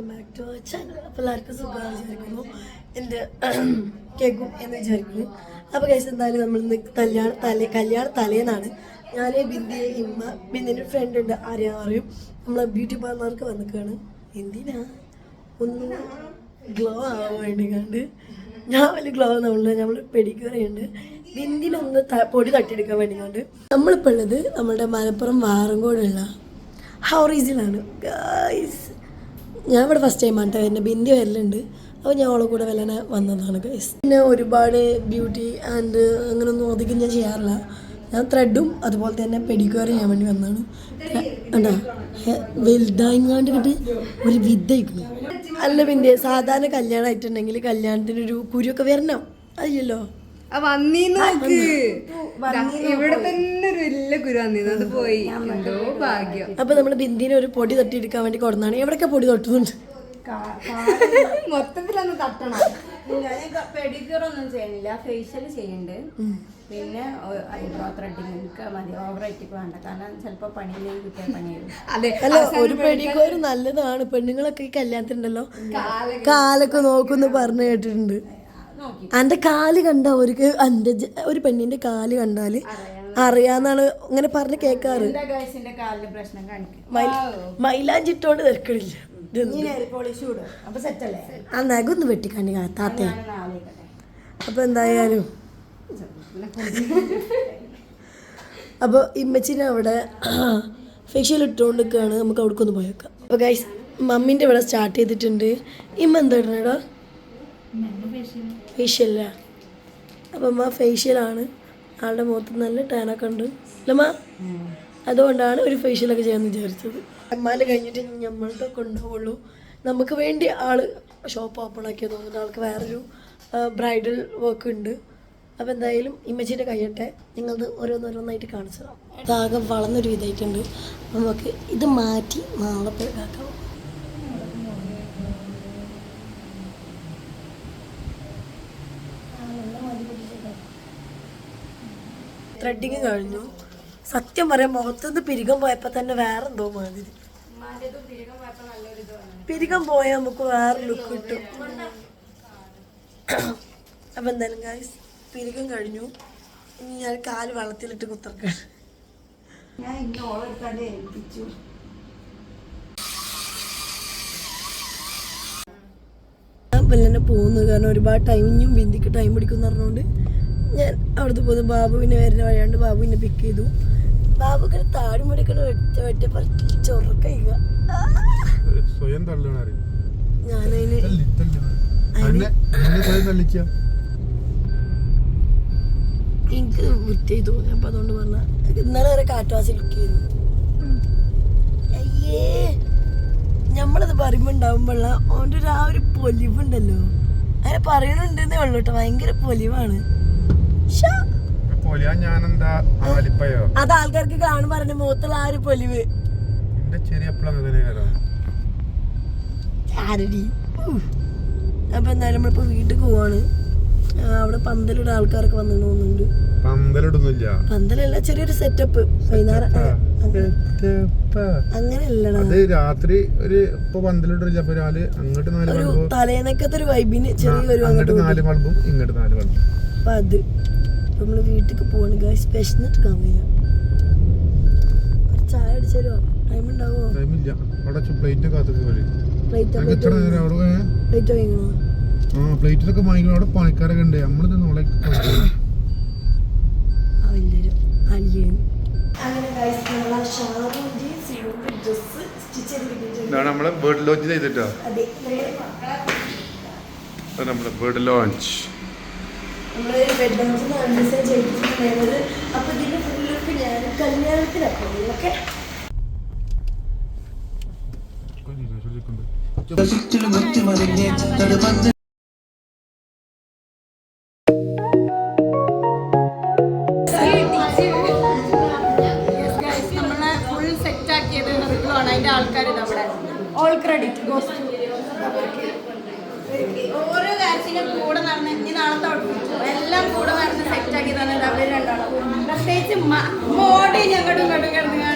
Welcome back to our channel അപ്പോൾ എല്ലാവർക്കും സുഖമാണ് വിചാരിക്കുന്നു. എന്റെ കേൾക്കും എന്ന് വിചാരിക്കുന്നു. അപ്പോൾ കേസ് എന്തായാലും നമ്മൾ കല്യാണ തലേ കല്യാണ തലേന്നാണ്. ഞാൻ ബിന്ദിയെ ഇമ്മ ബിന്ദിന്റെ ഫ്രണ്ട് ഉണ്ട് ആരെയാ അറിയും നമ്മളെ ബ്യൂട്ടി പാർലർക്ക് വന്നിക്കാണ്. എന്തിനാ? ഒന്ന് ഗ്ലോ ആവാൻ വേണ്ടി കണ്ട്. ഞാൻ വലിയ ഗ്ലോ നമ്മളുടെ നമ്മൾ പെടിക്കറിയുണ്ട്. ബിന്ദിനൊന്ന് പൊടി തട്ടിയെടുക്കാൻ വേണ്ടി കണ്ട്. നമ്മളിപ്പോൾ ഉള്ളത് നമ്മുടെ മലപ്പുറം വാറങ്കോടുള്ള ഹൗറീസിലാണ്. ഗൈസ് ഞാൻ ഇവിടെ ഫസ്റ്റ് ടൈം ആണ് എന്റെ ബിന്ദി വരലുണ്ട്. അപ്പോൾ ഞാൻ അവളെ കൂടെ വല്ലനെ വന്നതാണ് ഗൈസ് പിന്നെ ഒരുപാട് ബ്യൂട്ടി ആൻഡ് അങ്ങനെയൊന്നും അധികം ഞാൻ ചെയ്യാറില്ല. ഞാൻ ത്രെഡും അതുപോലെ തന്നെ പെഡിക്യൂർ ചെയ്യാൻ വേണ്ടി വന്നതാണ്. എന്താ? വലുതായിട്ട് കിട്ടി ഒരു വിദ്യയിക്കുന്നു അല്ല പിന്നെ സാധാരണ കല്യാണം ആയിട്ടുണ്ടെങ്കിൽ കല്യാണത്തിന് ഒരു കുരിയൊക്കെ വരണം അതില്ലല്ലോ ആ വന്നീന്ന് നോക്ക്. ദാ, ഇവിടെ തന്നെ ഒരു വലിയ കുരു വന്നിരുന്നു അത് പോയി. എന്തോ ഭാഗ്യം. അപ്പോൾ നമ്മൾ ബിന്ദിനെ ഒരു പൊടി തട്ടിയെടുക്കാൻ വേണ്ടി കൊടുന്നാണ്. എവിടൊക്കെ പൊടി തൊട്ടുന്നുണ്ട്? മൊത്തത്തിലൊന്ന് തട്ടണം. പെഡിക്യൂർ ഒന്നും ചെയ്യണില്ല ഫേഷ്യൽ ചെയ്യണ്ട് പിന്നെ ഐബ്രോ ത്രെഡിങ് എനിക്ക് മതി. ഓവറായിട്ട് വേണ്ട. കാരണം ചിലപ്പോൾ പണിയിലേക്ക് കിട്ടിയ പണിയായിരുന്നു അതെ അല്ല ഒരു നല്ലതാണ്. പെണ്ണുങ്ങളൊക്കെ ഈ കല്യാണത്തിനുണ്ടല്ലോ. കാലൊക്കെ നോക്കുന്നു പറഞ്ഞു കേട്ടിട്ടുണ്ട്. എന്റെ കാൽ കണ്ട ഒരു എന്റെ ഒരു പെണ്ണിന്റെ കാൽ കണ്ടാൽ അറിയാന്നാണ് ഇങ്ങനെ പറഞ്ഞ് കേക്കാറ്. മൈലാഞ്ചിട്ടോണ്ട് തിരക്കണില്ല ആ നഖൊന്ന് വെട്ടിക്കാണ്ടി താത്തേ അപ്പോൾ അപ്പൊ എന്തായാലും. അപ്പോൾ ഇമ്മച്ചിനെ അവിടെ ഫേഷ്യൽ ഇട്ടുകൊണ്ട് നിൽക്കുകയാണ് നമുക്ക് അവിടേക്കൊന്ന് പോയേക്കാം. അപ്പോൾ ഗൈസ് മമ്മീന്റെ ഇവിടെ സ്റ്റാർട്ട് ചെയ്തിട്ടുണ്ട്. ഇമ്മ എന്താ ഇടണേടാ? ഫേഷ്യല്ല അപ്പം അമ്മ ഫേഷ്യലാണ് ആളുടെ മുഖത്ത് നല്ല ടാനൊക്കെ ഉണ്ട്. അല്ലമ്മ അതുകൊണ്ടാണ് ഒരു ഫേഷ്യലൊക്കെ ചെയ്യാമെന്ന് വിചാരിച്ചത്. അമ്മാന്റെ കഴിഞ്ഞിട്ട് നമ്മളുടെ കൊണ്ടുപോകുള്ളൂ നമുക്ക് വേണ്ടി ആൾ ഷോപ്പ് ഓപ്പൺ ആക്കിയത് തോന്നുന്നു. ആൾക്ക് വേറൊരു ബ്രൈഡൽ വർക്ക് ഉണ്ട്. അപ്പോൾ എന്തായാലും ഇമ്മച്ചീന്റെ കയ്യട്ടെ നിങ്ങളത് ഓരോന്നോരോന്നായിട്ട് കാണിച്ചു തരാം ആകെ വളർന്നൊരു വിധമായിട്ടുണ്ട്. നമുക്ക് ഇത് മാറ്റി നാളെ പോയി കാക്കാം ത്രെഡിങ് കഴിഞ്ഞു. സത്യം പറയാം മുഖത്തുനിന്ന് പിരികം പോയപ്പോൾ തന്നെ വേറെ എന്തോ മാതിരി. പിരികം പോയാൽ നമുക്ക് വേറെ ലുക്ക് കിട്ടും. അപ്പം എന്തായാലും ഗായ്സ് പിരികം കഴിഞ്ഞു. ഇനി ഞാൻ കാൽ വെള്ളത്തിലിട്ട് കുത്തർക്കാണ് ഞാൻ ഇന്ന് ഓളെടുത്താണ്ട് ഏൽപ്പിച്ചു. പോകുന്നു. കാരണം ഒരുപാട് ടൈം ഇനിയും ബിന്ദിക്ക് ടൈം പിടിക്കും എന്ന് പറഞ്ഞുകൊണ്ട് ഞാൻ അവിടുത്തെ പോകുന്നു ബാബുവിനെ വരുന്ന വഴിയാണ്ട് ബാബുവിനെ പിക്ക് ചെയ്തു. ബാബുക്ക് താടി മുടിക്കണ വെറ്റ വെറ്റ ചൊറക്കയ്യുക സ്വയം തള്ളണറി ഞാനതിന് എനിക്ക് വൃത്തിയായി തോന്നി. അപ്പൊ അതുകൊണ്ട് പറഞ്ഞ ഇന്നലെ വരെ കാറ്റുവാസി ലുക്ക് ചെയ്തു. അയ്യേ നമ്മളത് പറയുമ്പോൾ ഉണ്ടാവുമ്പോള്ള ഓന്റെ ഒരു ആ ഒരു പൊലിവുണ്ടല്ലോ. അങ്ങനെ പറയണുണ്ടെന്നേ ഉള്ളൂ കേട്ടോ. ഭയങ്കര പൊലിവാണ്. പോലെയാ ഞാനെന്താ ആലിപ്പയോ? അത് ആൾക്കാർക്ക് കാണും പറഞ്ഞു മുഖത്തുള്ള ആ ഒരു പൊലിവ്. എന്റെ ചെറിയ അപ്പൊ എന്തായാലും നമ്മളിപ്പോ വീട്ടിൽ പോവാണ്. അവിടെ പന്തലിടെ ആൾക്കാരൊക്കെ വന്നു തോന്നുന്നുണ്ട്. പന്തലിടുന്നില്ല. പന്തലല്ല ചെറിയൊരു സെറ്റപ്പ് വൈകുന്നേരം അങ്ങനെയല്ലടാ. രാത്രി ഒരു ഇപ്പൊ പന്തലിടില്ല അപ്പൊ രാവിലെ അങ്ങോട്ട് നാല് തലേന്നൊക്കെ ഒരു വൈബിന് ചെറിയൊരു അങ്ങോട്ട് നാല് ബൾബും ഇങ്ങോട്ട് നാല് ബൾബും അപ്പൊ അത് നമ്മൾ നമ്മൾ വീട്ടിലേക്ക് പോവാണ് ഗായ്സ് വിശന്നിട്ട് കാമയ്യ ഒരു ചായ അടിച്ചാലോ ടൈം ഉണ്ടാവോ? ടൈമില്ല അവിടെ പ്ലേറ്റ് കാത്തൊക്കെ പോലെ പ്ലേറ്റ് വാങ്ങിക്കണോ? ആ പ്ലേറ്റിലൊക്കെ വാങ്ങിക്കണം? അവിടെ പണിക്കാരൊക്കെ ഉണ്ട്. നമ്മളിത് നോളെ ഇതാണ് നമ്മൾ ബേർഡ് ലോഞ്ച് ചെയ്തിട്ടോ? നമ്മളെ ബേർഡ് ലോഞ്ച് നമ്മൾ ഹൗസ് ഡിസൈൻ ചെയ്തിട്ടുണ്ടായിരുന്നത് അപ്പൊ ഇതിന്റെ ഫുൾ ലുക്ക് ഞാൻ കല്യാണത്തിനൊക്കെ ഓക്കെ നമ്മളെ ഫുൾ സെറ്റ് ആക്കിയത് റിവ്യൂആണ് അതിന്റെ ആൾക്കാർ നമ്മുടെ ഓൾ ക്രെഡിറ്റ് ഓരോ കാര്യത്തിനും കൂടെ നടന്ന് ഇനി നാളെ തുടങ്ങും എല്ലാം കൂടെ നടന്ന് സെറ്റ് ആക്കി തന്നത് അവർ രണ്ടാളും. പ്രത്യേകിച്ച് മോഡി ഞങ്ങോട്ടും ഇങ്ങോട്ടും കിടന്നുകൊണ്ട്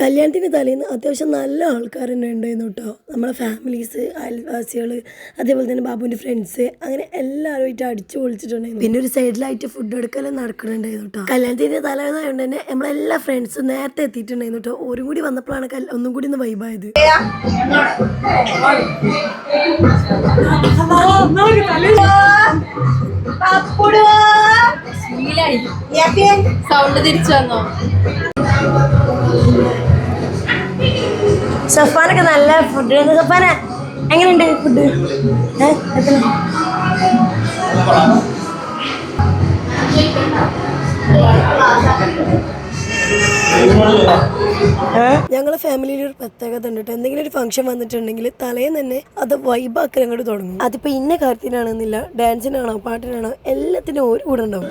കല്യാണത്തിന് തലേന്ന് അത്യാവശ്യം നല്ല ആൾക്കാർ തന്നെ ഉണ്ടായിരുന്നു കേട്ടോ നമ്മളെ ഫാമിലീസ് അയൽവാസികൾ അതേപോലെ തന്നെ ബാബുവിന്റെ ഫ്രണ്ട്സ് അങ്ങനെ എല്ലാവരുമായിട്ട് അടിച്ചു പൊളിച്ചിട്ടുണ്ടായിരുന്നു പിന്നെ ഒരു സൈഡിലായിട്ട് ഫുഡ് എടുക്കലും നടക്കുന്നുണ്ടായിരുന്നു കേട്ടോ കല്യാണത്തിന്റെ തലേന്നായതുകൊണ്ട് തന്നെ നമ്മളെല്ലാ ഫ്രണ്ട്സും നേരത്തെ എത്തിയിട്ടുണ്ടായിരുന്നു കേട്ടോ ഒരു കൂടി വന്നപ്പോഴാണ് കല്- ഒന്നും കൂടി ഒന്ന് വൈബായത് സൗണ്ട് തിരിച്ചു വന്നോ സഫാനൊക്കെ നല്ല ഫുഡ് സഫാന? എങ്ങനെയുണ്ട് ഫുഡ് ഞങ്ങളെ ഫാമിലിയിൽ ഒരു പ്രത്യേകത ഉണ്ട് കേട്ടോ. എന്തെങ്കിലും ഒരു ഫംഗ്ഷൻ വന്നിട്ടുണ്ടെങ്കിൽ തലേന്ന് തന്നെ അത് വൈബാക്കൽ അങ്ങോട്ട് തുടങ്ങും. അതിപ്പോ ഇന്ന കാര്യത്തിനാണെന്നില്ല ഡാൻസിനാണോ പാട്ടിനാണോ എല്ലാത്തിനും ഒരു കൂടെ ഉണ്ടാവും.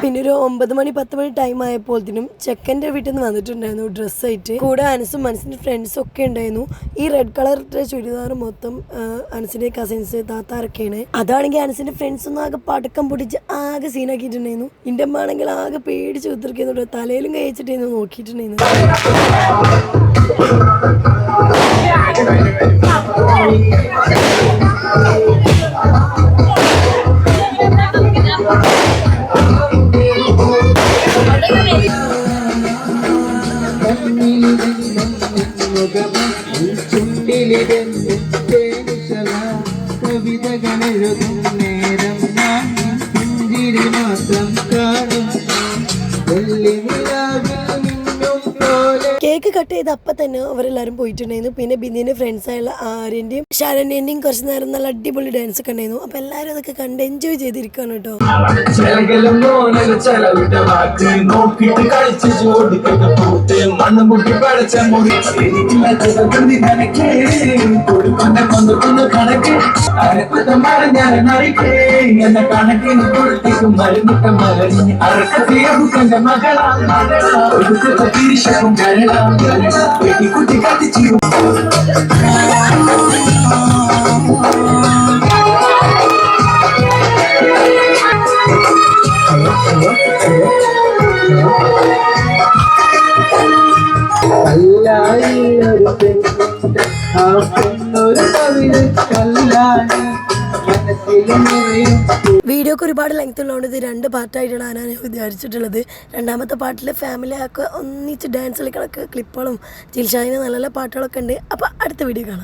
പിന്നെ ഒരു ഒമ്പത് മണി പത്ത് മണി ടൈം ആയപ്പോഴത്തേനും ചെക്കന്റെ വീട്ടിൽ നിന്ന് വന്നിട്ടുണ്ടായിരുന്നു ഡ്രസ്സായിട്ട് കൂടെ അനസും മനസ്സിന്റെ ഫ്രണ്ട്സും ഒക്കെ ഉണ്ടായിരുന്നു. ഈ റെഡ് കളർ ചുരിദാർ മൊത്തം അനസിന്റെ കസിൻസ് താത്താറൊക്കെയാണ് അതാണെങ്കിൽ അനസിന്റെ ഫ്രണ്ട്സ് ഒന്നും ആകെ പടക്കം പൊടിച്ച് ആകെ സീനാക്കിയിട്ടുണ്ടായിരുന്നു എന്റെ അമ്മ ആണെങ്കിൽ ആകെ പേടിച്ച് ഉത്തർക്കുന്നു തലയിലും കഴിച്ചിട്ടായിരുന്നു നോക്കിയിട്ടുണ്ടായിരുന്നു കവിതകളെഴുതും കട്ട് ചെയ്ത് അപ്പം തന്നെ അവരെല്ലാവരും പോയിട്ടുണ്ടായിരുന്നു. പിന്നെ ബിന്ദിന്റെ ഫ്രണ്ട്സായുള്ള ആര്യന്റെയും ശരണ്യന്റെയും കുറച്ച് നേരം നല്ല അടിപൊളി ഡാൻസ് ഒക്കെ ഉണ്ടായിരുന്നു. അപ്പം എല്ലാവരും അതൊക്കെ കണ്ട് എൻജോയ് ചെയ്തിരിക്കുകയാണ് കേട്ടോ. ചിലകലും മോനൽ ചെലവിട്ട വാക്ക് നോക്കിട്ട് കളിച്ച് ചോദിക്കുന്ന പൂത്ത് മണ്ണും മുട്ടി പടച്ച മുറി അരപ്പത്തം പറഞ്ഞാൽ നറിക്കേ എന്ന ഒരു പെണ്ണുണ്ട് ആ വീഡിയോക്ക് ഒരുപാട് ലെങ്ത് ഉള്ളതുകൊണ്ട് ഇത് രണ്ട് പാർട്ടായിട്ടാണ് ഞാൻ വിചാരിച്ചിട്ടുള്ളത്. രണ്ടാമത്തെ പാട്ടിൽ ഫാമിലി ഒക്കെ ഒന്നിച്ച് ഡാൻസ് കളിക്കണൊക്കെ ക്ലിപ്പുകളും ജിൽഷാദിന് നല്ല നല്ല പാട്ടുകളൊക്കെ ഉണ്ട്. അപ്പോൾ അടുത്ത വീഡിയോ കാണാം.